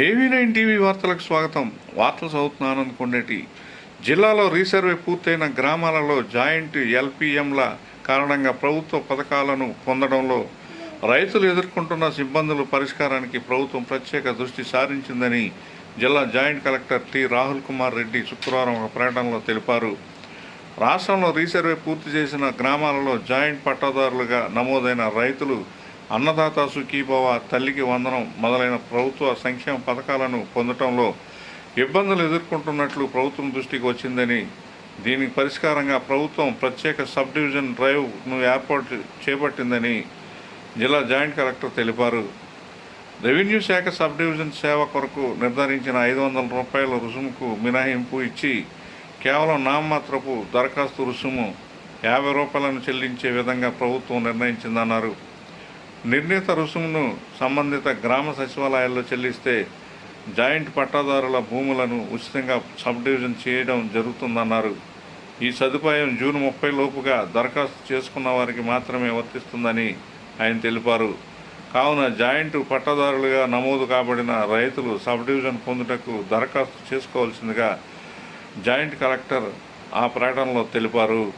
ఏవీ nine TV వార్తలకు స్వాగతం? వార్తలు చదువుతున్నాను అనుకునేటి. జిల్లాలో రీసర్వే పూర్తయిన గ్రామాలలో జాయింట్ ఎల్పిఎంల కారణంగా ప్రభుత్వ పథకాలను పొందడంలో రైతులు ఎదుర్కొంటున్న సిబ్బందులు పరిష్కారానికి ప్రభుత్వం ప్రత్యేక దృష్టి సారించిందని జిల్లా joint collector T Rahul Kumar Reddy శుక్రవారం ఒక ప్రకటనలో తెలిపారు. రాష్ట్రంలో రీసర్వే పూర్తి చేసిన గ్రామాలలో జాయింట్ పట్టాదారులుగా నమోదైన రైతులు అన్నదాత సుఖీభవ తల్లికి వందనం మొదలైన ప్రభుత్వ సంక్షేమ పథకాలను పొందటంలో ఇబ్బందులు ఎదుర్కొంటున్నట్లు ప్రభుత్వం దృష్టికి వచ్చిందని దీనికి పరిష్కారంగా ప్రభుత్వం ప్రత్యేక సబ్ డివిజన్ డ్రైవ్ను ఏర్పాటు చేపట్టిందని జిల్లా జాయింట్ కలెక్టర్ తెలిపారు. రెవెన్యూ శాఖ సబ్ డివిజన్ సేవ కొరకు నిర్ధారించిన ఐదు వందల రూపాయల రుసుముకు మినహాయింపు ఇచ్చి కేవలం నామమాత్రపు దరఖాస్తు రుసుము యాభై రూపాయలను చెల్లించే విధంగా ప్రభుత్వం నిర్ణయించిందన్నారు. నిర్ణీత రుసుమును సంబంధిత గ్రామ సచివాలయాల్లో చెల్లిస్తే జాయింట్ పట్టాదారుల భూములను ఉచితంగా సబ్ డివిజన్ చేయడం జరుగుతుందన్నారు. ఈ సదుపాయం జూన్ ముప్పై లోపుగా దరఖాస్తు చేసుకున్న వారికి మాత్రమే వర్తిస్తుందని ఆయన తెలిపారు. కావున జాయింట్ పట్టాదారులుగా నమోదు కాబడిన రైతులు సబ్ డివిజన్ పొందుటకు దరఖాస్తు చేసుకోవాల్సిందిగా జాయింట్ కలెక్టర్ ఆ ప్రకటనలో తెలిపారు.